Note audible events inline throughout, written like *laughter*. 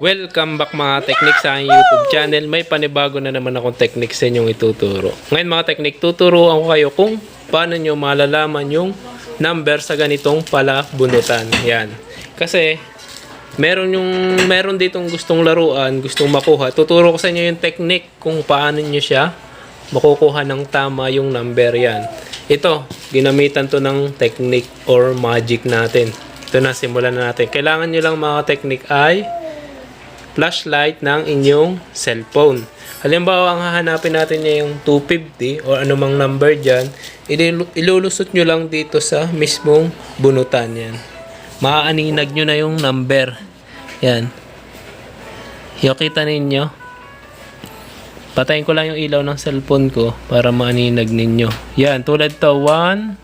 Welcome back mga technique sa YouTube channel. May panibago na naman akong technique sa inyong ituturo. Ngayon mga technique, tuturuan ko kayo kung paano nyo malalaman yung number sa ganitong pala bunutan. Yan. Kasi meron yung meron ditong gustong laruan, gustong makuha. Tuturo ko sa inyo yung technique kung paano nyo siya makukuha ng tama yung number yan. Ito, ginamitan to ng technique or magic natin. Ito na, simulan na natin. Kailangan nyo lang mga technique ay flashlight ng inyong cellphone. Halimbawa, ang hahanapin natin niya yung 250 or anumang number dyan, ilulu- ilulusot nyo lang dito sa mismong bunutan yan. Maaaninag nyo na yung number. Yan. Yung kita ninyo. Patayin ko lang yung ilaw ng cellphone ko para maaninag ninyo. Yan, tulad to 1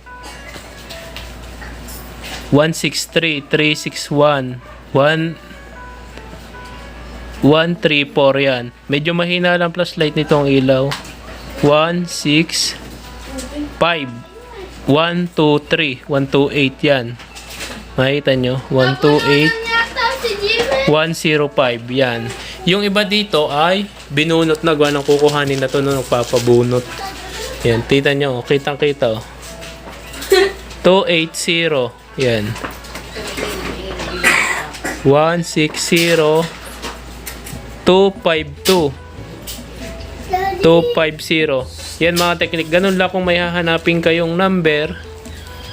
163 361 1 134 yan. Medyo mahina lang flashlight nitong ilaw. 1, 6, 5, 1, 2, 3, 1, 2, 8 yan. Makita nyo? 1, 2, 8, 105 yan. Yung iba dito ay binunot na gawa ng kukuhanin na to nung nagpapabunot. Yan, tita nyo, kitang kita oh. *laughs* 280, yan. 160, 252, 250. Yan mga technique. Ganun lang kung may hahanapin kayong number,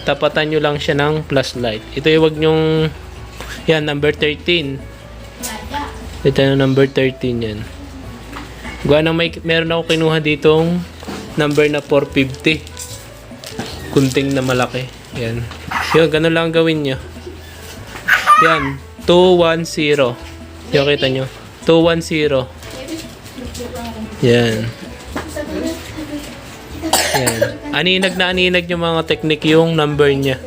tapatan nyo lang siya ng flashlight. Ito yung wag nyong, yan, number 13. Ito yung number 13 yan. Gawa na may, meron ako kinuha ditong number na 450. Kunting na malaki. Yan. Yun, ganun lang ang gawin nyo. Yan. 210. Yung kita nyo. 210. Yan. Yan. Aninag na aninag yung mga technique yung number niya.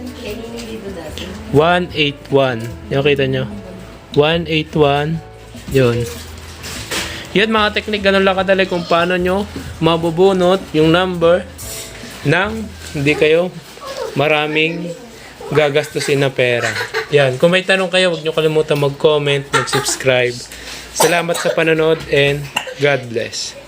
181. Yung kita nyo. 181. Yun. Yan mga technique, ganun lang kadali kung paano nyo mabubunot yung number ng hindi kayo maraming gagastusin na pera. Yan. Kung may tanong kayo, huwag nyo kalimutan mag-comment, mag-subscribe. Salamat sa panonood and God bless.